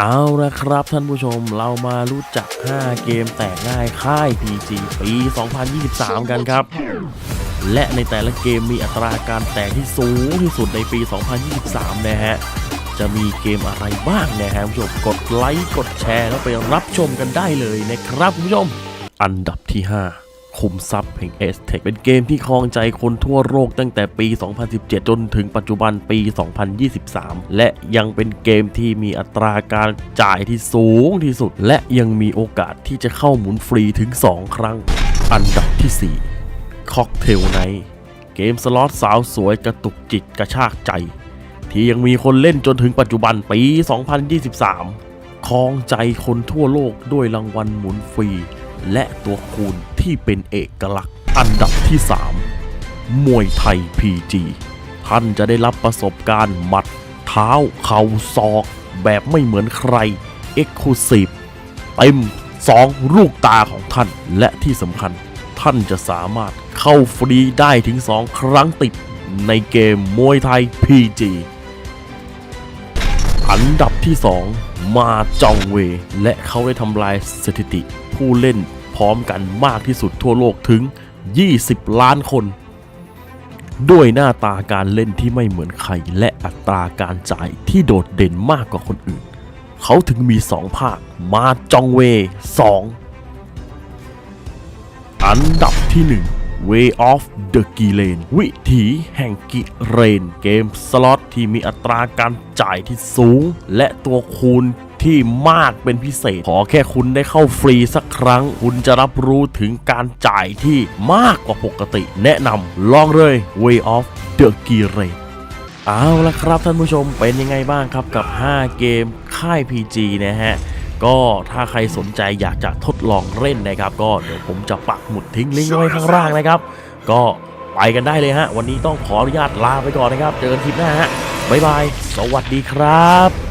เอาละครับท่านผู้ชมเรามารู้จัก 5 เกมแตกง่ายค่าย PG ปี 2023 กันครับ และในแต่ละเกมมีอัตราการแตกที่สูงที่สุดในปี 2023 นะฮะ จะมีเกมอะไรบ้างนะฮะคุณผู้ชมกดไลค์ กดแชร์ แล้วไปรับชมกันได้เลยนะครับคุณผู้ชม อันดับที่ 5 คุมทรัพย์แห่ง s t e c h เป็นเกมที่ครองใจคนทั่วโลกตั้งแต่ปี 2017 จนถึงปัจจุบันปี 2023 และยังเป็นเกมที่มีอัตราการจ่ายที่สูงที่สุด และยังมีโอกาสที่จะเข้าหมุนฟรีถึง 2 ครั้ง อันดับที่4ค็อกเทลไนเกมสล็อตสาวสวยกระตุกจิตกระชากใจ ที่ยังมีคนเล่นจนถึงปัจจุบันปี 2023ครองใจคนทั่วโลกด้วยรางวัลหมุนฟรี และตัวคูณที่เป็นเอกลักษณ์ อันดับที่ 3 มวยไทย PG ท่านจะได้รับประสบการณ์หมัด เท้า เข่าศอก แบบไม่เหมือนใคร e x c l u s i v e เต็ม2ลูกตาของท่านและที่สำคัญ ท่านจะสามารถเข้าฟรีได้ถึง 2 ครั้งติด ในเกมมวยไทย PG อันดับที่ 2 มาจองเว และเขาได้ทำลายสถิติผู้เล่นพร้อมกันมากที่สุดทั่วโลกถึง 20 ล้านคน ด้วยหน้าตาการเล่นที่ไม่เหมือนใคร และอัตราการจ่ายที่โดดเด่นมากกว่าคนอื่น เขาถึงมี2ภาค มาจองเว 2 อันดับที่ 1 Way of the g i l a n วิถีแห่งกิเรน เกมสล็อตที่มีอัตราการจ่ายที่สูง และตัวคูณที่มากเป็นพิเศษ ขอแค่คุณได้เข้าฟรีสักครั้ง คุณจะรับรู้ถึงการจ่ายที่มากกว่าปกติ แนะนำลองเลย Way of the g i l a n เอาละครับท่านผู้ชมเป็นยังไงบ้างครับกับ 5 เกมค่าย PG นะฮะ ก็ถ้าใครสนใจอยากจะทดลองเล่นนะครับ ก็เดี๋ยวผมจะปักหมุดทิ้งลิงก์ไว้ข้างล่างนะครับ ก็ไปกันได้เลยฮะ วันนี้ต้องขออนุญาตลาไปก่อนนะครับ เจอกันคลิปหน้าฮะบ๊ายบาย สวัสดีครับ